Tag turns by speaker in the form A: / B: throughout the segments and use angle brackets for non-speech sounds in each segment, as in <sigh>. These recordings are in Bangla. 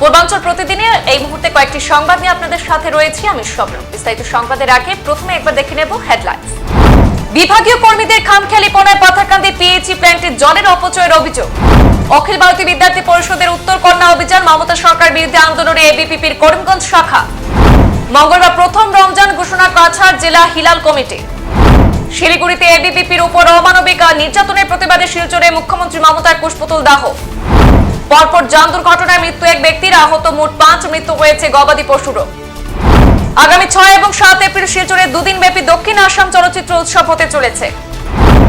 A: পূর্বাঞ্চল প্রতিদিনে এই মুহূর্তে কয়েকটি সংবাদ নিয়ে আপনাদের সাথে রয়েছি আমি শবনম। বিস্তারিত সংবাদের আগে প্রথমে একবার দেখে নেব হেডলাইন্স বিভাগীয় কর্মীদের খামখেয়ালিপনায় পাথাকান্দি পিএইচই প্ল্যান্টে জলের অপচয়ের অভিযোগ। অখিল ভারতীয় বিদ্যার্থী পরিষদের উত্তর কন্যা অভিযান, মমতা সরকার বিরুদ্ধে আন্দোলনে এবিপিপির করিমগঞ্জ শাখা। মঙ্গলবার প্রথম রমজান ঘোষণা কাছাড় জেলা হিলাল কমিটি। শিলিগুড়িতে এবিপিপির উপর অমানবিক নির্যাতনের প্রতিবাদে শিলচরে মুখ্যমন্ত্রী মমতার পুষ্পতুল দাহ। পরপর যান দুর্ঘটনায় মৃত্যু এক ব্যক্তির, আহত মোট পাঁচ মৃত্যু হয়েছে গবাদি পশুরও। আগামী ছয় এবং সাত এপ্রিল শিলচরে দুদিন ব্যাপী দক্ষিণ আসাম চলচ্চিত্র উৎসব হতে চলেছে।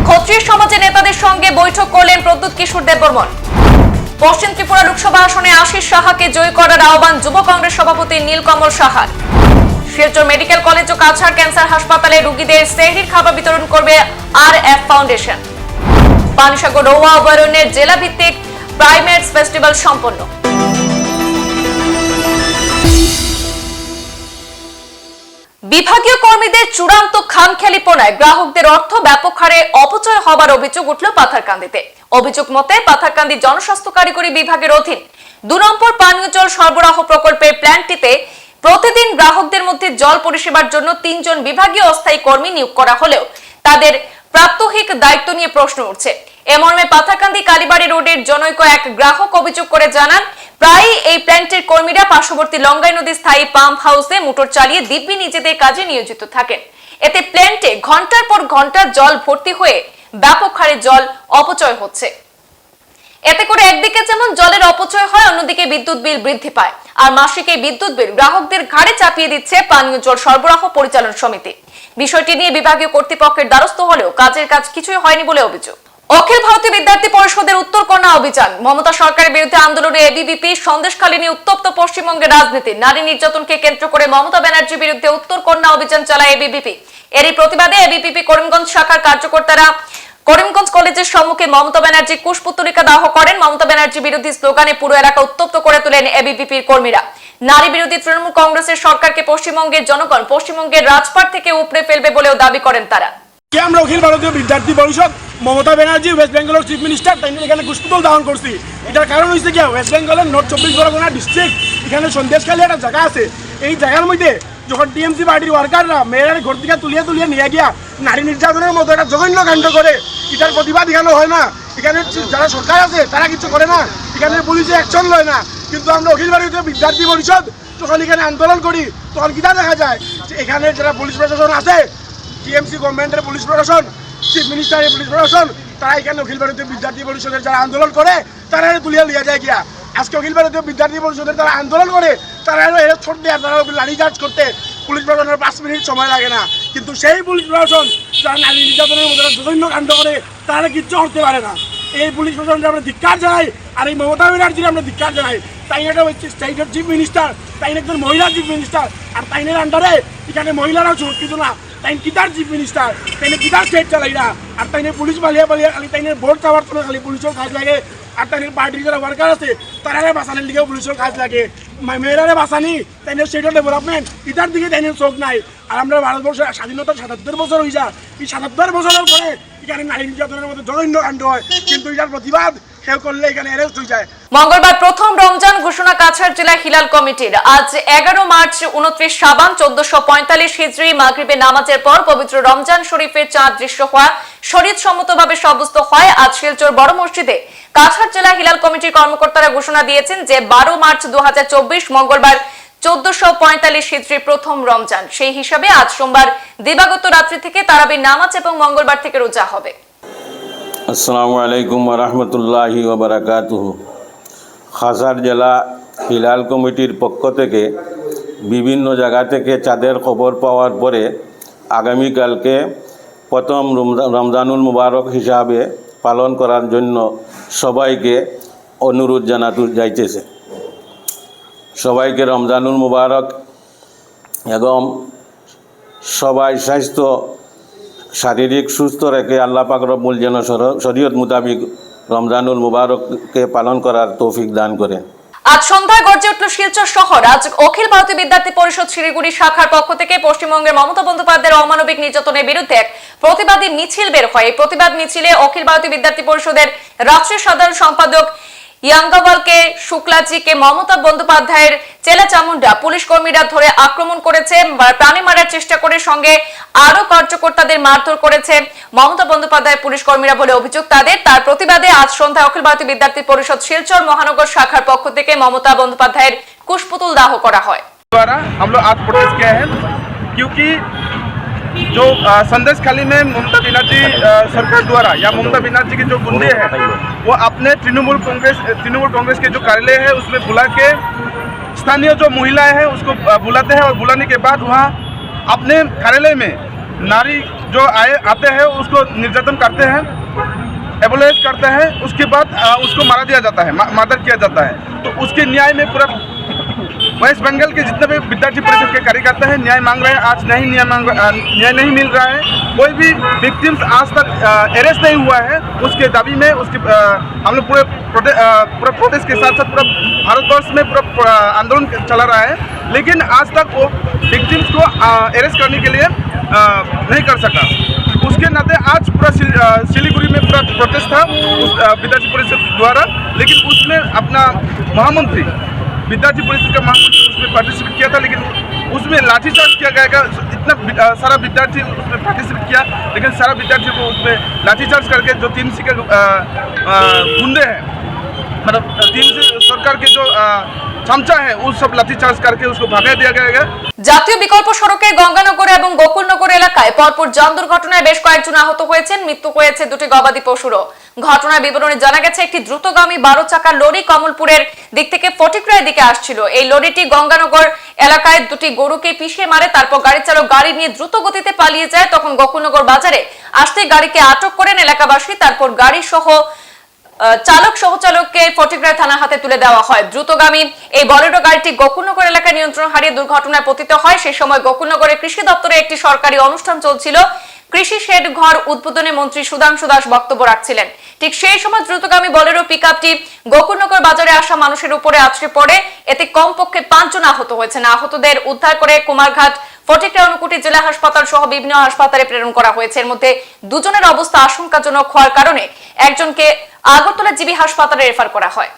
A: ক্ষত্রিয় সমাজের নেতাদের সঙ্গে বৈঠক করলেন প্রদ্যুৎ কিশোর দেববর্মন। পশ্চিম ত্রিপুরা লোকসভা আসনে আশিস সাহাকে জয় করার আহ্বান যুব কংগ্রেস সভাপতি নীলকমল সাহার। শিলচর মেডিকেল কলেজ ও কাছাড় ক্যান্সার হাসপাতালে রোগীদের সেহরির খাবার বিতরণ করবে R F foundation. Panisagar Rowa অভয়ারণ্যের জেলা ভিত্তিক প্রাইমেটস ফেস্টিভ্যাল সম্পন্ন। বিভাগীয় কর্মীদের চূড়ান্ত খামখেয়ালিপনায় গ্রাহকদের অর্থ ব্যাপক হারে অপচয় হবার অভিযোগ উঠল পাথারকান্দিতে। অভিযোগ মতে, পাথারকান্দি জনস্বাস্থ্য কারিগরি বিভাগের অধীন দু নম্বর পানীয় জল সরবরাহ প্রকল্পের প্ল্যান্টটিতে প্রতিদিন গ্রাহকদের মধ্যে জল পরিষেবার জন্য তিনজন বিভাগীয় অস্থায়ী কর্মী নিয়োগ করা হলেও তাদের প্রাত্যহিক দায়িত্ব নিয়ে প্রশ্ন উঠছে। এ মর্মে পাথাকান্দি কালীবাড়ি রোডের জনৈক এক গ্রাহক অভিযোগ করে জানান প্রায় এই প্ল্যান্টের কর্মীরা পার্শ্ববর্তী লঙ্গাই নদীর স্থায়ী পাম্প হাউসে মোটর চালিয়ে দিব্যি নিজেদের কাজে নিয়োজিত থাকেন। এতে প্ল্যান্টে ঘণ্টার পর ঘণ্টা জল ভর্তি হয়ে ব্যাপক হারে জল অপচয় হচ্ছে। এতে করে একদিকে যেমন জলের অপচয় হয়, অন্যদিকে বিদ্যুৎ বিল বৃদ্ধি পায়। আর মাসিক এই বিদ্যুৎ বিল গ্রাহকদের ঘাড়ে চাপিয়ে দিচ্ছে পানীয় জল সরবরাহ পরিচালন সমিতি। বিষয়টি নিয়ে বিভাগীয় কর্তৃপক্ষের দ্বারস্থ হলেও কাজের কাজ কিছুই হয়নি বলে অভিযোগ। অখিল ভারতীয় বিদ্যার্থী পরিষদের উত্তর কন্যা অভিযান। মমতা সরকারের বিরুদ্ধে আন্দোলনে এবিভিপি সন্দেশখালী উত্তপ্ত পশ্চিমবঙ্গের রাজনীতি। নারী নির্যাতনকে কেন্দ্র করে মমতা ব্যানার্জির বিরুদ্ধে উত্তর কন্যা অভিযান চালায় এবিভিপি এরই প্রতিবাদে এবিভিপি করিমগঞ্জ শাখার কার্যকর্তারা করিমগঞ্জ কলেজের সম্মুখে মমতা ব্যানার্জি কুশপুত্তলিকা দাহ করেন। মমতা ব্যানার্জি বিরোধী স্লোগানে পুরো এলাকা উত্তপ্ত করে তোলেন এবিভিপির কর্মীরা। নারী বিরোধী তৃণমূল কংগ্রেসের সরকারকে পশ্চিমবঙ্গের জনগণ পশ্চিমবঙ্গের রাজপাট থেকে উপড়ে ফেলবে বলেও দাবি করেন তারা।
B: কে আমরা অখিল ভারতীয় বিদ্যার্থী পরিষদ? মমতা ব্যানার্জি ওয়েস্ট বেঙ্গলের চিফ মিনিস্টার তাই এখানে কুশপুতল দাহন করছি। এটার কারণ হয়েছে কি? ওয়েস্ট বেঙ্গলের নর্থ চব্বিশ পরগনা ডিস্ট্রিক্ট এখানে সন্দেশখালী একটা জায়গা আছে। এই জায়গার মধ্যে যখন টিএমসি পার্টির ওয়ার্কাররা মেয়েরা ঘর থেকে তুলিয়ে তুলিয়ে নিয়ে গিয়া নারী নির্যাতনের মতো একটা জঘন্য কাণ্ড করে। এটার প্রতিবাদ এখানে হয় না। এখানে যারা সরকার আছে, তারা কিছু করে না। এখানে পুলিশে অ্যাকশন লয় না। কিন্তু আমরা অখিল ভারতীয় বিদ্যার্থী পরিষদ যখন এখানে আন্দোলন করি, তখন কিটা দেখা যায়? যে এখানে যারা পুলিশ প্রশাসন আছে, টিএমসি গভর্নমেন্টের পুলিশ প্রশাসন চিফ মিনিস্টারের পুলিশ প্রশাসন, তারা এখানে অখিল ভারতীয় বিদ্যার্থী পরিষদের যারা আন্দোলন করে, তারা তুলিয়া লিয়া যায় গিয়া আজকে অখিল ভারতীয় বিদ্যার্থী পরিষদের তারা আন্দোলন করে, তারা ছোট দেয় তারা লাঠি চার্জ করতে পুলিশ প্রশাসনের পাঁচ মিনিট সময় লাগে না। কিন্তু সেই পুলিশ প্রশাসন যারা নারী নির্যাতনের একটা জঘন্য কাণ্ড করে, তারা কিচ্ছু করতে পারে না। এই পুলিশ প্রশাসনকে আমরা ধিক্কার জানাই, আর এই মমতা ব্যানার্জির আমরা ধিক্কার জানাই। তাই এটা হচ্ছে স্টেটের চিফ মিনিস্টার তাই একজন মহিলা চিফ মিনিস্টার আর তাইনের আন্ডারে এখানে মহিলারাও সুরক্ষিত না। তাই কিতার চিফ মিনিস্টার তাইনে কিতার স্টেট চালাই না। আর তাইনে পুলিশ পালিয়ে পালিয়ে খালি তাইনের ভোট চাওয়ার জন্য খালি পুলিশের কাজ লাগে। আর পার্টির যারা ওয়ার্কার আছে তারা বাঁচানোর দিকেও পুলিশের কাজ লাগে। মেয়েরারে বাঁচানি তাইনের স্টেটের ডেভেলপমেন্ট ইটার দিকে তাইনের চোখ নাই। আর আমরা ভারতবর্ষের স্বাধীনতার সাতাত্তর বছর হয়ে যায়। এই সাতাত্তর বছরের পরে এখানে নারী নির্যাতনের মধ্যে জঘন্য কাণ্ড হয়। কিন্তু এটার প্রতিবাদ
A: মঙ্গলবার প্রথম রমজান ঘোষণা কাছাড় জেলা হিলাল কমিটির। আজ এগারো মার্চ উনত্রিশ সাবান চোদ্দশো পঁয়তাল্লিশ হিজড়ি মাগরিবে নামাজের পর পবিত্র রমজান শরীফের চাঁদ দৃশ্য হওয়া শরীর সম্মতভাবে সাব্যস্ত হয় আজ শিলচর বড় মসজিদে। কাছাড় জেলা হিলাল কমিটির কর্মকর্তারা ঘোষণা দিয়েছেন যে বারো মার্চ দু হাজার চব্বিশ, মঙ্গলবার চোদ্দশো পঁয়তাল্লিশ হিজড়ি প্রথম রমজান। সেই হিসাবে আজ সোমবার দিবাগত রাত্রি থেকে তারাবির নামাজ এবং মঙ্গলবার থেকে রোজা হবে।
C: আসসালামু আলাইকুম রহমতুল্লাহি ওবরাকাতুহ খাসার জেলা হিলাল কমিটির পক্ষ থেকে বিভিন্ন জায়গা থেকে চাঁদের খবর পাওয়ার পরে আগামীকালকে প্রথম রমজানুল মুবারক হিসাবে পালন করার জন্য সবাইকে অনুরোধ জানাতে যাইতেছে। সবাইকে রমজানুল মুবারক এবং সবাই স্বাস্থ্য, শারীরিক সুস্থ রেখে আল্লাহ পাক রব্বুল যেন শর- শরীয়ত মোতাবিক রমজানুল মুবারককে পালন করার তৌফিক দান করেন।
A: আজ সন্ধ্যায় গর্জে উঠল শিলচর শহর। আজ অখিল ভারতীয় বিদ্যার্থী পরিষদ শিলিগুড়ি শাখার পক্ষ থেকে পশ্চিমবঙ্গের মমতা বন্দ্যোপাধ্যায়ের অমানবিক নির্যাতনের বিরুদ্ধে এক প্রতিবাদী মিছিল বের হয় এই প্রতিবাদ মিছিলে অখিল ভারতীয় বিদ্যার্থী পরিষদের রাষ্ট্রীয় সাধারণ সম্পাদক ইয়াঙ্গাওয়ালকে শুক্লাজিকে মমতা বন্দ্যোপাধ্যায়ের চেলা চামুন্ডা পুলিশ কর্মীরা ধরে আক্রমণ করেছে বা প্রাণী মারার চেষ্টা করে সঙ্গে আরো কার্যকর্তাদের মারধর করেছে মমতা বন্দ্যোপাধ্যায়ের পুলিশ কর্মীরা বলে অভিযোগ তাদের তার প্রতিবাদে আজ সন্ধ্যায় অখিল ভারতীয় বিদ্যার্থী পরিষদ শিলচর মহানগর শাখার পক্ষ থেকে মমতা বন্দ্যোপাধ্যায়ের কুশপুতুল দাহ করা হয়
D: द्वारा हम लोग आज प्रोटेस्ट किया है क्योंकि जो संदेश खाली में ममता बनर्जी सरकार द्वारा या ममता बनर्जी के जो गुंडे हैं, वो अपने तृणमूल कांग्रेस तृणमूल कांग्रेस के जो कार्यालय है, उसमें बुला के स्थानीय जो महिलाएँ हैं, उसको बुलाते हैं और बुलाने के बाद वहाँ अपने कार्यालय में नारी जो आए, आते हैं, उसको निर्यातन करते हैं, एबोलाइज करते हैं, उसके बाद उसको मारा दिया जाता है, मा- मादर किया जाता है। तो उसके न्याय में पूरा वेस्ट बंगाल के जितने भी विद्यार्थी परिषद के कार्यकर्ता हैं न्याय मांग रहे हैं आज नहीं न्याय मांग न्याय नहीं मिल रहा है। कोई भी विक्टिम्स आज तक अरेस्ट नहीं हुआ है उसके दाबी में उसके हम लोग पूरे प्रोटे, अ, पूरे प्रोटेस्ट के साथ साथ पूरा भारतवर्ष में पूरा पूरा आंदोलन चला रहा है। लेकिन आज तक वो विक्टिम्स को अरेस्ट करने के लिए नहीं कर सका। उसके नाते आज पूरा सिलीगुड़ी में पूरा प्रोटेस्ट था विद्यार्थी परिषद द्वारा। लेकिन उसमें अपना महामंत्री विद्यार्थी पुलिस का मांग उसमें पार्टिसिपेट किया था, लेकिन उसमें लाठीचार्ज किया गया इतना सारा विद्यार्थी उसमें पार्टिसिपेट किया, लेकिन सारा विद्यार्थी को उसमें लाठीचार्ज करके जो तीन सी के गुंडे हैं मतलब तीन सी सरकार के जो चमचा है, उस सब लाठीचार्ज करके उसको भगा दिया गया
A: জাতীয় বিকল্প সড়কের গঙ্গানগর এবং গোকুলনগর এলাকায় পরপর যান দুর্ঘটনায় বেশ কয়েকজন আহত হয়েছেন, মৃত্যু হয়েছে দুটি গবাদি পশুরও। ঘটনার বিবরণে জানা গেছে, একটি দ্রুতগামী বারো চাকার লরি কমলপুরের দিক থেকে ফটিকরায়ের দিকে আসছিল। এই লরিটি গঙ্গানগর এলাকায় দুটি গরুকে পিষে মারে, তারপর গাড়ি চালক গাড়ি নিয়ে দ্রুত গতিতে পালিয়ে যায়। তখন গোকুলনগর বাজারে আসতে গাড়িকে আটক করেন এলাকাবাসী, তারপর গাড়ি সহ চালক সহচালককে ফটিকরায় থানার হাতে তুলে দেওয়া হয়। দ্রুতগামী এই বলেরো গাড়িটি গোকুলনগর এলাকায় নিয়ন্ত্রণ হারিয়ে দুর্ঘটনায় পতিত হয়। সেই সময় গোকুলনগরে কৃষি দপ্তরে একটি সরকারি অনুষ্ঠান চলছিল। কৃষি শেড ঘর উদ্বোধনে মন্ত্রী সুধাংশু দাস বক্তব্য রাখছিলেন। ঠিক সেই সময় দ্রুতগামী বলেরো পিকআপটি গোকুলনগর বাজারে আসা মানুষের উপরে আছড়ে পড়ে। এতে কমপক্ষে পাঁচজন আহত হয়েছেন। আহতদের উদ্ধার করে কুমারঘাট ফটিকরা অনুকুটি জেলা হাসপাতাল সহ বিভিন্ন হাসপাতালে প্রেরণ করা হয়েছে। এর মধ্যে দুজনের অবস্থা আশঙ্কাজনক হওয়ার কারণে একজনকে আগরতলা জিবি হাসপাতালে রেফার করা হয়।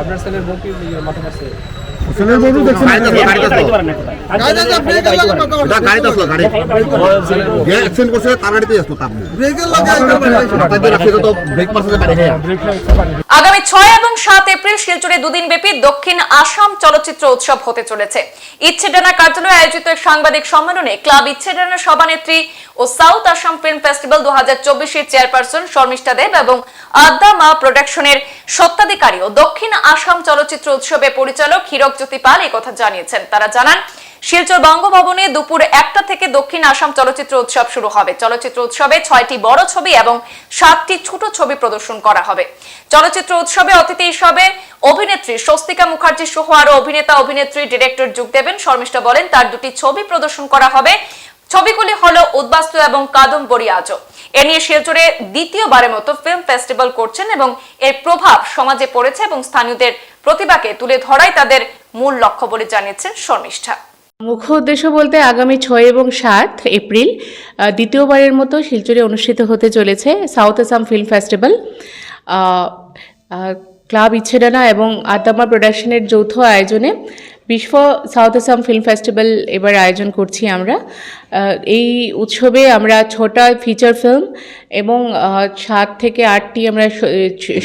E: আপনার ছেলের বউ কি মাথা কাটছে
B: ছেলের বউ দেখছেন
F: গাড়ি তো গাড়ি যে অ্যাক্সিডেন্ট করছে তার গাড়িতে আসতো তাপ তাদের রাখছে তো ব্রেক মারছে গাড়ি হ্যাঁ।
A: আগামী ছয় এবং সাত এপ্রিল শিলচরে দুদিন ব্যাপী দক্ষিণ আসাম চলচ্চিত্র উৎসব হতে চলেছে। ইচ্ছেডানা কার্যালয়ে আয়োজিত এক সাংবাদিক সম্মেলনে ক্লাব ইচ্ছেডানা সভানেত্রী ও সাউথ আসাম ফিল্ম ফেস্টিভ্যাল দু হাজার চব্বিশের চেয়ারপারসন শর্মিষ্ঠা দেব এবং আদ্যা মা প্রোডাকশনের সত্ত্বাধিকারী ও দক্ষিণ আসাম চলচ্চিত্র উৎসবের পরিচালক হীরক জ্যোতি পাল এই কথা জানিয়েছেন। তারা জানান, শিলচর বঙ্গভবনে দুপুর একটা থেকে দক্ষিণ আসাম চলচ্চিত্র উৎসব শুরু হবে। চলচ্চিত্র উৎসবে ছয়টি বড় ছবি এবং সাতটি ছোট ছবি প্রদর্শন করা হবে। চলচ্চিত্র উৎসবে অতিথি হিসাবে অভিনেত্রী স্বস্তিকা মুখার্জি সহ আরও অভিনেতা, অভিনেত্রী, ডিরেক্টর যোগ দেবেন। শর্মিষ্ঠা বলেন, তার দুটি ছবি প্রদর্শন করা হবে। ছবিগুলি হলো উদ্বাস্তু এবং কাদম্বরী আজও। এ নিয়ে শিলচরে দ্বিতীয়বারের মতো ফিল্ম ফেস্টিভ্যাল করছেন এবং এর প্রভাব সমাজে পড়েছে এবং স্থানীয়দের প্রতিভাকে তুলে ধরাই তাদের মূল লক্ষ্য বলে জানিয়েছেন শর্মিষ্ঠা।
G: মুখ্য উদ্দেশ্য বলতে আগামী ছয় এবং সাত এপ্রিল দ্বিতীয়বারের মতো শিলচরে অনুষ্ঠিত হতে চলেছে south Assam film festival. Club Ichhedana এবং আদামা প্রোডাকশনের যৌথ আয়োজনে বিশ্ব সাউথ আসাম ফিল্ম ফেস্টিভ্যাল এবার আয়োজন করছি আমরা। এই উৎসবে আমরা ছটা ফিচার ফিল্ম এবং সাত থেকে আটটি আমরা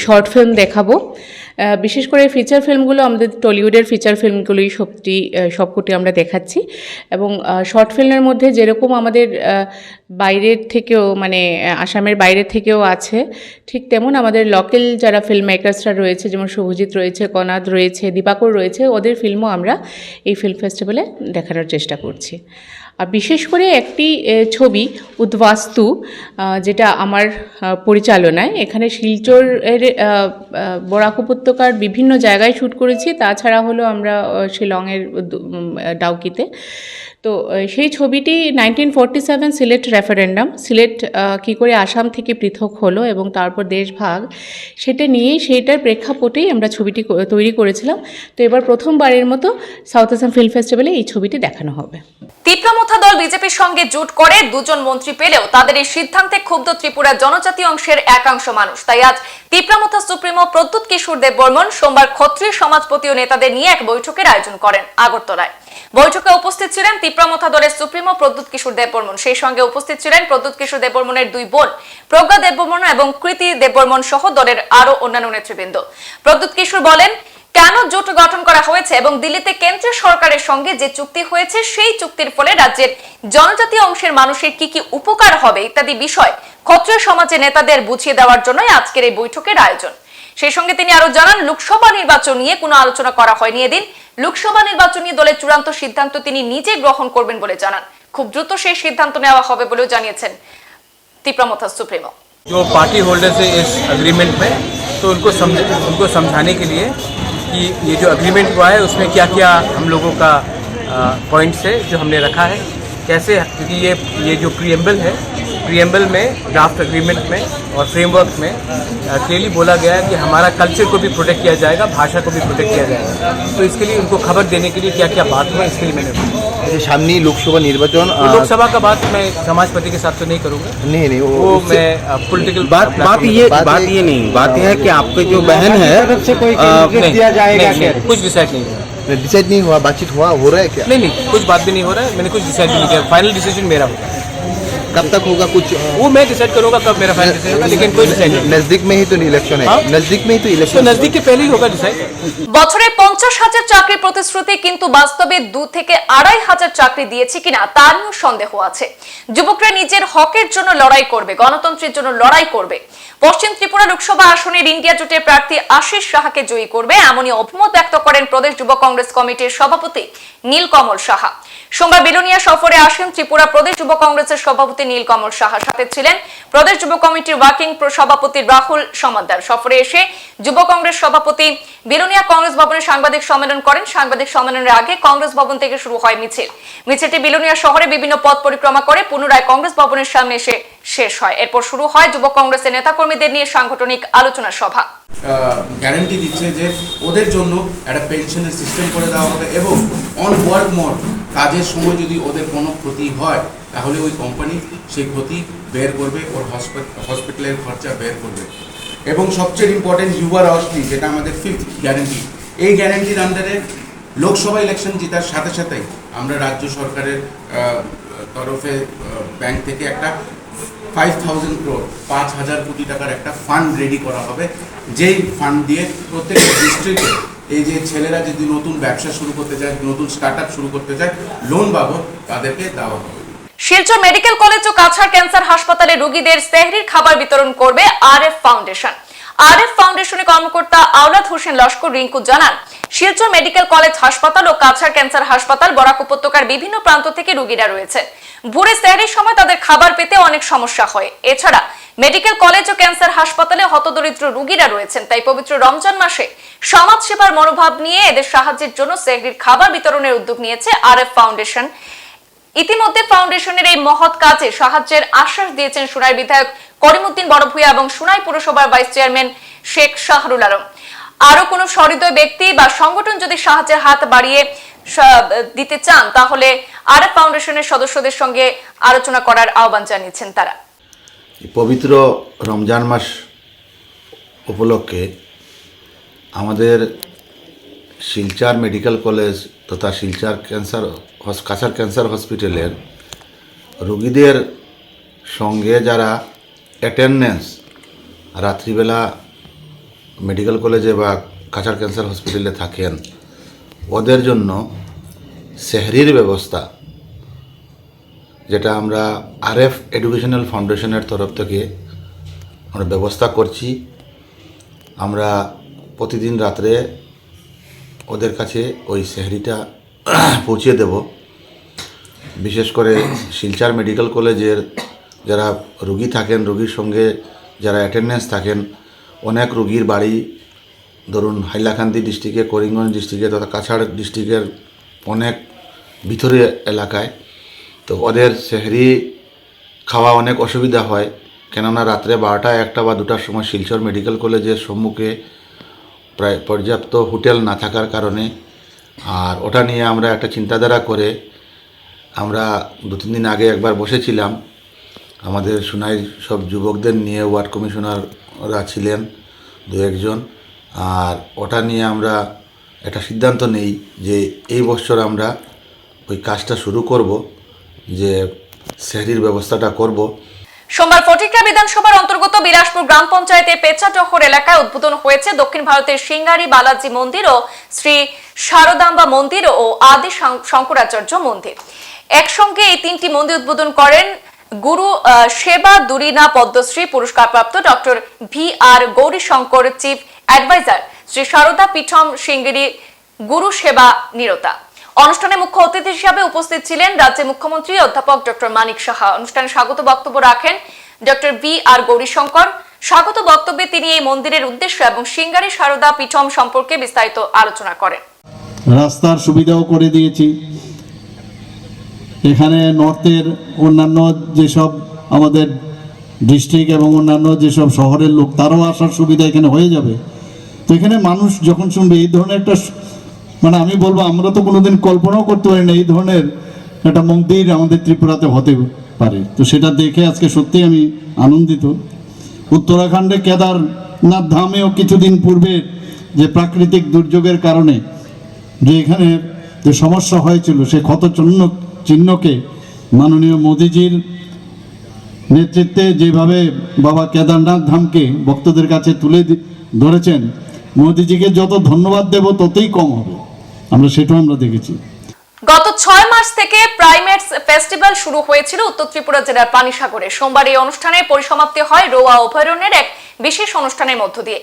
G: শর্ট ফিল্ম দেখাবো। বিশেষ করে ফিচার ফিল্মগুলো আমাদের টলিউডের ফিচার ফিল্মগুলোই সবটি সবকটি আমরা দেখাচ্ছি। এবং শর্ট ফিল্মের মধ্যে যেরকম আমাদের বাইরের থেকেও মানে আসামের বাইরে থেকেও আছে, ঠিক তেমন আমাদের লোকাল যারা ফিল্ম মেকার্সরা রয়েছে, যেমন শুভজিৎ রয়েছে, কনাদ রয়েছে, দীপাকর রয়েছে, ওদের ফিল্মও আমরা এই ফিল্ম ফেস্টিভ্যালে দেখানোর চেষ্টা করছি। আর বিশেষ করে একটি ছবি উদ্বাস্তু যেটা আমার পরিচালনায়। এখানে শিলচর এর আহ, আহ, বরাক উপত্যকার বিভিন্ন জায়গায় শ্যুট করেছি। তাছাড়া হলো আমরা শিলংয়ের ডাউকিতে। তো সেই ছবিটি nineteen forty seven Sylhet referendum Sylhet কী করে আসাম থেকে পৃথক হলো এবং তারপর দেশভাগ সেটা নিয়েই সেইটার প্রেক্ষাপটেই আমরা ছবিটি তৈরি করেছিলাম। তো এবার প্রথমবারের মতো সাউথ আসাম ফিল্ম ফেস্টিভ্যালে এই ছবিটি দেখানো হবে।
A: তিপ্রামথা দল বিজেপির সঙ্গে জোট করে দুজন মন্ত্রী পেলেও তাদের এই সিদ্ধান্তে ক্ষুব্ধ ত্রিপুরার জনজাতি অংশের একাংশ মানুষ। তাই আজ তিপ্রামথা সুপ্রিমো প্রদ্যুৎ কিশোর দেব বর্মন সোমবার ক্ষত্রিয় সমাজপতি ও নেতাদের নিয়ে এক বৈঠকের আয়োজন করেন আগরতলায়। বৈঠকে উপস্থিত ছিলেন তিপ্রামথা দলের সুপ্রিমো প্রদ্যুৎ কিশোর দেব বর্মন সেই সঙ্গে উপস্থিত ছিলেন প্রদ্যুৎ কিশোর দেব বর্মনের দুই বোন, প্রজ্ঞা দেব বর্মন এবং কৃতি দেব বর্মন সহ দলের আরও অন্যান্য নেতৃবৃন্দ। প্রদ্যুৎ কিশোর বলেন, কেন জোট গঠন করা হয়েছে এবং দিল্লিতে কেন্দ্রীয় সরকারের সঙ্গে যে চুক্তি হয়েছে, সেই চুক্তির ফলে রাজ্যের জনজাতীয় অংশের মানুষের কি কি উপকার হবে ইত্যাদি বিষয় ক্ষত্রিয় সমাজের নেতাদের বুঝিয়ে দেওয়ার জন্যই আজকের এই বৈঠকের আয়োজন। সেই সঙ্গে তিনি আরও জানান, লোকসভা নির্বাচন নিয়ে কোনো আলোচনা করা হয়নি এদিন। লোকসভা নির্বাচন নিয়ে দলের চূড়ান্ত সিদ্ধান্ত তিনি নিজে গ্রহণ করবেন বলে জানান খুব দ্রুত সেই সিদ্ধান্ত নেওয়া হবে বলেও জানিয়েছেন তিপ্রামথা সুপ্রিমো
E: जो पार्टी होल्डर्स है इस अग्रीमेंट में तो उनको समझ उनको समझाने के लिए कि ये जो अग्रीमेंट हुआ है उसमें क्या क्या हम लोगों का पॉइंट्स है जो हमने रखा है कैसे क्योंकि ये ये जो प्रियम्बल है प्रियम्बल में ड्राफ्ट अग्रीमेंट में और फ्रेमवर्क में uh, क्लियरली बोला गया है कि हमारा कल्चर को भी प्रोटेक्ट किया जाएगा भाषा को भी प्रोटेक्ट किया जाएगा। तो इसके लिए उनको खबर देने के लिए क्या क्या बात हुआ इसके लिए मैंने
F: सामने अच्छा, लोकसभा निर्वाचन तो
E: लोकसभा का बात मैं समाजपति के साथ तो नहीं करूँगा।
F: नहीं नहीं वो,
E: वो मैं uh, पॉलिटिकल
H: बात बात ये
F: बात ये
H: नहीं बात यह है कि आपके जो बहन है
E: कुछ डिसाइड नहीं हुआ।
F: डिसाइड नहीं हुआ बातचीत हुआ हो रहा है क्या?
E: नहीं नहीं कुछ बात भी नहीं हो रहा है मैंने कुछ डिसाइड नहीं किया। फाइनल डिसीज़न मेरा होगा।
F: कब तक होगा कुछ अ,
E: वो मैं डिसाइड करूंगा कब मेरा फाइनल डिसीजन होगा लेकिन कोई डिसाइड नहीं
F: नजदीक में ही तो इलेक्शन है
E: हाँ?
F: नजदीक में ही तो
E: तो
F: इलेक्शन
E: नजदीक के पहले ही होगा डिसाइड
A: বছরে পঞ্চাশ হাজার চাকরির প্রতিশ্রুতি কিন্তু বাস্তবে দু থেকে আড়াই হাজার চাকরি দিয়েছে কিনা তার নিয়েও সন্দেহ আছে যুবকরা নিজের হকের জন্য লড়াই করবে গণতন্ত্রের জন্য লড়াই করবে পশ্চিম ত্রিপুরা লোকসভা আসনের ইন্ডিয়া জোটের প্রার্থী আশিস সাহাকে জয়ী করবে এমনই অভিমত ব্যক্ত করেন প্রদেশ যুব কংগ্রেস কমিটির সভাপতি নীলকমল সাহা সোমবার বিলোনিয়া সফরে আসেন ত্রিপুরা প্রদেশ যুব কংগ্রেসের সভাপতি নীলকমল সাহা। সাথে ছিলেন প্রদেশ যুব কমিটির ওয়ার্কিং সভাপতি রাহুল সমাদ্দার। সফরে এসে যুব কংগ্রেস সভাপতি বিলোনিয়া কংগ্রেস ভবনে সাংবাদিক সম্মেলন করেন। সাংবাদিক সম্মেলনের আগে কংগ্রেস ভবন থেকে শুরু হয় মিছিল। মিছিলটি বিলোনিয়া শহরে বিভিন্ন পথ পরিক্রমা করে, পুনরায় কংগ্রেস ভবনের সামনে এসে শেষ হয়। এরপর শুরু হয় যুব কংগ্রেসের নেতাকর্মীদের নিয়ে সাংগঠনিক আলোচনা সভা।
I: গ্যারান্টি দিচ্ছে যে ওদের জন্য একটা পেনশনের সিস্টেম করে দেওয়া হবে এবং অন ওয়ার্ক মোড কাজের সময় যদি ওদের কোনো ক্ষতি হয়, তাহলে ওই কোম্পানি সেই ক্ষতি বের করবে, ওর হসপিটালের খরচা বের করবে। এবং সবচেয়ে ইম্পর্টেন্ট ইউআর অস্টি যেটা আমাদের ফিফথ গ্যারেন্টি এই গ্যারান্টির আন্ডারে লোকসভা ইলেকশন জেতার সাথে সাথেই আমরা রাজ্য সরকারের তরফে ব্যাংক থেকে একটা ফাইভ থাউজেন্ড ক্রোড পাঁচ হাজার কোটি টাকার একটা ফান্ড রেডি করা হবে। যেই ফান্ড দিয়ে প্রত্যেকটা ডিস্ট্রিক্টে এই যে ছেলেরা যদি নতুন ব্যবসা শুরু করতে চায়, নতুন স্টার্ট শুরু করতে চায় লোন বাবদ তাদেরকে দেওয়া হবে।
A: শিলচর মেডিকেল কলেজ ও কাছাড় ক্যান্সার হাসপাতালে রোগীদের সেহরির খাবার বিতরণ করবে আরএফ ফাউন্ডেশন। আরএফ ফাউন্ডেশনের কর্মকর্তা আওলাদ হোসেন লস্কর রিঙ্কু জানান, শিলচর মেডিকেল কলেজ হাসপাতাল ও কাছাড় ক্যান্সার হাসপাতাল, বরাক উপত্যকার বিভিন্ন প্রান্ত থেকে রোগীরা রয়েছে। ভোরে সেহরির সময় তাদের খাবার পেতে অনেক সমস্যা হয়। এছাড়া, মেডিকেল কলেজ ও ক্যান্সার হাসপাতালে হতদরিদ্র রোগীরা রয়েছেন, তাই পবিত্র রমজান মাসে সমাজ সেবার মনোভাব নিয়ে এদের সাহায্যের জন্য সেহরির খাবার বিতরণের উদ্যোগ নিয়েছে আরএফ ফাউন্ডেশন। ইতিমধ্যে ফাউন্ডেশনের এই মহৎ কাজে সাহায্যের আশ্বাস দিয়েছেন সুনাই বিধায়ক করিমউদ্দিন বড়ভূয়া এবং সুনাই পুরসভার ভাইস চেয়ারম্যান শেখ শাহরুল আলম। আরও কোনো সহৃদয় ব্যক্তি বা সংগঠন যদি সাহায্যের হাত বাড়িয়ে দিতে চান, তাহলে আর ফাউন্ডেশনের সদস্যদের সঙ্গে আলোচনা করার আহ্বান জানিয়েছেন তারা।
J: পবিত্র রমজান মাস উপলক্ষে আমাদের শিলচার মেডিকেল কলেজ তথা শিলচার ক্যান্সার কাছার ক্যান্সার হসপিটালের রোগীদের সঙ্গে যারা অ্যাটেন্ডেন্স রাত্রিবেলা মেডিকেল কলেজে বা কাছার ক্যান্সার হসপিটালে থাকেন, ওদের জন্য সেহরির ব্যবস্থা, যেটা আমরা আরএফ এডুকেশনাল ফাউন্ডেশনের তরফ থেকে আমরা ব্যবস্থা করছি। আমরা প্রতিদিন রাত্রে ওদের কাছে ওই সেহরিটা <clears throat> পৌঁছে দেব। বিশেষ করে শিলচার মেডিকেল কলেজের যারা রুগী থাকেন, রুগীর সঙ্গে যারা অ্যাটেন্ডেন্স থাকেন, অনেক রুগীর বাড়ি, ধরুন হাইলাকান্দি ডিস্ট্রিক্টে, করিমগঞ্জ ডিস্ট্রিক্টে তথা কাছাড় ডিস্ট্রিক্টের অনেক ভিতরে এলাকায়। তো ওদের সেহরি খাওয়া অনেক অসুবিধা হয়। কেননা রাত্রে বারোটা, একটা বা দুটার সময় শিলচর মেডিকেল কলেজের সম্মুখে প্রায় পর্যাপ্ত হোটেল না থাকার কারণে আর ওটা নিয়ে আমরা একটা চিন্তাধারা করে আমরা দু তিন দিন আগে একবার বসেছিলাম। আমাদের সোনাই সব যুবকদের নিয়ে ওয়ার্ড কমিশনাররা ছিলেন দু একজন। আর ওটা নিয়ে আমরা একটা সিদ্ধান্ত নেই যে এই বছর আমরা ওই কাজটা শুরু করব, যে সেহরির ব্যবস্থাটা করব।
A: সোমবার ফটিকরা বিধানসভার অন্তর্গত বিলাসপুর গ্রাম পঞ্চায়েতের পেচাটহর এলাকায় উদ্বোধন হয়েছে দক্ষিণ ভারতের সিঙ্গারি বালাজি মন্দির ও শ্রী শারদাম্বা মন্দির ও আদি শঙ্করাচার্য মন্দির। একসঙ্গে এই তিনটি মন্দির উদ্বোধন করেন গুরু সেবা দুরিনা পদ্মশ্রী, পুরস্কারপ্রাপ্ত doctor V R Gaurishankar, chief adviser Shri Sharada Peetham Sringeri গুরু সেবা নিরতা। অনুষ্ঠানে মুখ্য অতিথি হিসাবে উপস্থিত ছিলেন রাজ্যের মুখ্যমন্ত্রী অধ্যাপক ডক্টর মানিক সাহা। অনুষ্ঠানে স্বাগত বক্তব্য রাখেন ডক্টর বি আর গৌরীশঙ্কর। স্বাগত বক্তব্যে তিনি এই মন্দিরের উদ্দেশ্য এবং সিঙ্গারি শারদা পীঠম সম্পর্কে বিস্তারিত আলোচনা করেন।
K: রাস্তার সুবিধাও করে দিয়েছি। এখানে নর্থের অন্যান্য যেসব আমাদের ডিস্ট্রিক্ট এবং অন্যান্য যেসব শহরের লোক, তারাও আসার সুবিধা এখানে হয়ে যাবে। তো এখানে মানুষ যখন শুনবে, এই ধরনের একটা মানে আমি বলব, আমরা তো কোনোদিন কল্পনাও করতে পারি না এই ধরনের একটা মন্দির আমাদের ত্রিপুরাতে হতে পারে। তো সেটা দেখে আজকে সত্যি আমি আনন্দিত। উত্তরাখণ্ডে কেদারনাথ ধামেও কিছুদিন পূর্বে যে প্রাকৃতিক দুর্যোগের কারণে যে এখানে যে সমস্যা হয়েছিল, সে ক্ষত চিহ্ন, চিহ্নকে মাননীয় মোদিজির নেতৃত্বে যেভাবে বাবা কেদারনাথ ধামকে ভক্তদের কাছে তুলে ধরেছেন, মোদিজিকে যত ধন্যবাদ দেব ততই কম হবে। আমরা সেটাও আমরা দেখেছি।
A: গত ছয় মার্চ থেকে প্রাইমেটস ফেস্টিভ্যাল শুরু হয়েছিল উত্তর ত্রিপুরা জেলার পানিসাগরে। সোমবার এই অনুষ্ঠানের পরিসমাপ্তি হয় রোয়া অভয়ারণ্যের এক বিশেষ অনুষ্ঠানের মধ্য দিয়ে।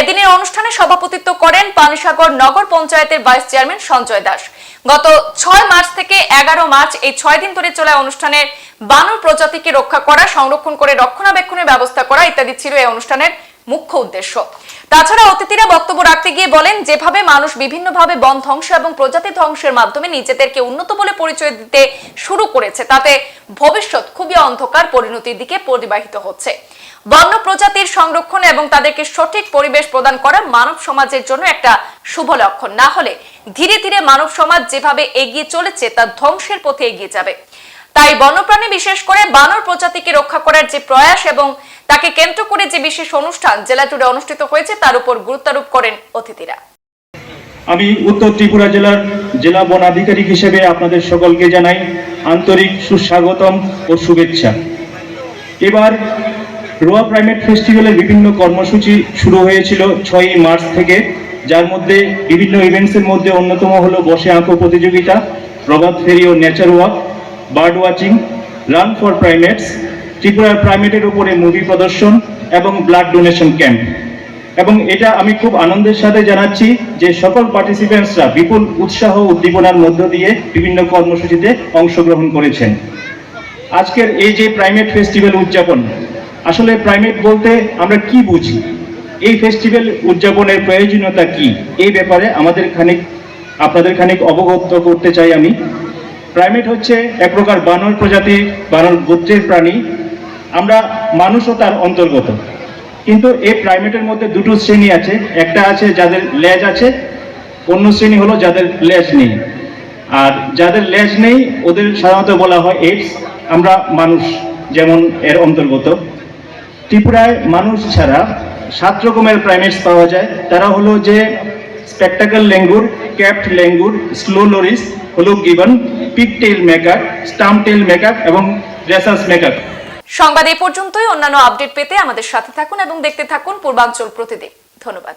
A: এদিনের অনুষ্ঠানে সভাপতিত্ব করেন পানিসাগর নগর পঞ্চায়েতের ভাইস চেয়ারম্যান সঞ্জয় দাস। গত ছয় মার্চ থেকে এগারো মার্চ এই ছয় দিন ধরে চলা অনুষ্ঠানের বানর প্রজাতিকে রক্ষা করা, সংরক্ষণ করে রক্ষণাবেক্ষণের ব্যবস্থা করা ইত্যাদি ছিল এই অনুষ্ঠানের মুখ্য উদ্দেশ্য। তাছাড়া অতিথিরা বক্তব্য রাখতে গিয়ে বলেন, যেভাবে মানুষ বিভিন্নভাবে বন ধ্বংস এবং প্রজাতি ধ্বংসের মাধ্যমে নিজেদেরকে উন্নত বলে পরিচয় দিতে শুরু করেছে, তাতে ভবিষ্যৎ খুবই অন্ধকার পরিণতির দিকে পরিবাহিত হচ্ছে। বন্য প্রজাতির সংরক্ষণ এবং তাদেরকে সঠিক পরিবেশ প্রদান করা মানব সমাজের জন্য একটা শুভ লক্ষণ। না হলে ধীরে ধীরে মানব সমাজ যেভাবে এগিয়ে চলেছে, তা ধ্বংসের পথে এগিয়ে যাবে। তাই বন্যপ্রাণী বিশেষ করে বানর প্রজাতিকে রক্ষা করার যে প্রয়াস এবং তাকে কেন্দ্র করে যে বিশেষ অনুষ্ঠান জেলা জুড়ে অনুষ্ঠিত হয়েছে, তার উপর গুরুত্বারোপ করেন অতিথিরা।
L: আমি উত্তর ত্রিপুরা জেলার জেলা বন আধিকারিক হিসেবে আপনাদের সকলকে জানাই আন্তরিক সুস্বাগতম ও শুভেচ্ছা। এবার রোয়া প্রাইমেট ফেস্টিভ্যালের বিভিন্ন কর্মসূচি শুরু হয়েছিল ছয়ই মার্চ থেকে, যার মধ্যে বিভিন্ন ইভেন্টসের মধ্যে অন্যতম হলো বসে আঁকো প্রতিযোগিতা প্রভাত ফেরি ও nature walk bird watching run for primates ত্রিপুরার প্রাইমেটের উপরে মুভি প্রদর্শন এবং ব্লাড ডোনেশন ক্যাম্প এবং এটা আমি খুব আনন্দের সাথে জানাচ্ছি যে সকল পার্টিসিপেন্টসরা বিপুল উৎসাহ উদ্দীপনার মধ্য দিয়ে বিভিন্ন কর্মসূচিতে অংশগ্রহণ করেছেন। আজকের এই যে প্রাইমেট ফেস্টিভ্যাল উদযাপন, আসলে প্রাইমেট বলতে আমরা কি বুঝি? এই ফেস্টিভ্যাল উদযাপনের প্রয়োজনীয়তা কি? এই ব্যাপারে আমাদের খানিক, আপনাদের খানিক অবগত করতে চাই আমি। প্রাইমেট হচ্ছে এক প্রকার বানর প্রজাতির বানর গোত্রের প্রাণী। আমরা মানুষও তার অন্তর্গত। কিন্তু এই প্রাইমেটের মধ্যে দুটো শ্রেণি আছে। একটা আছে যাদের লেজ আছে, অন্য শ্রেণি হলো যাদের লেজ নেই। আর যাদের লেজ নেই, ওদের সাধারণত বলা হয় এইডস আমরা মানুষ যেমন এর অন্তর্গত। ত্রিপুরায় মানুষ ছাড়া সাত রকমের প্রাইমেটস পাওয়া যায়। তারা হলো যে spectacled langur capped langur slow loris হলো gibbon pig tail macaque stump tail macaque এবং রেসাস মেকার
A: সংবাদ এই পর্যন্তই। অন্যান্য আপডেট পেতে আমাদের সাথে থাকুন এবং দেখতে থাকুন পূর্বাঞ্চল প্রতিদিন। ধন্যবাদ।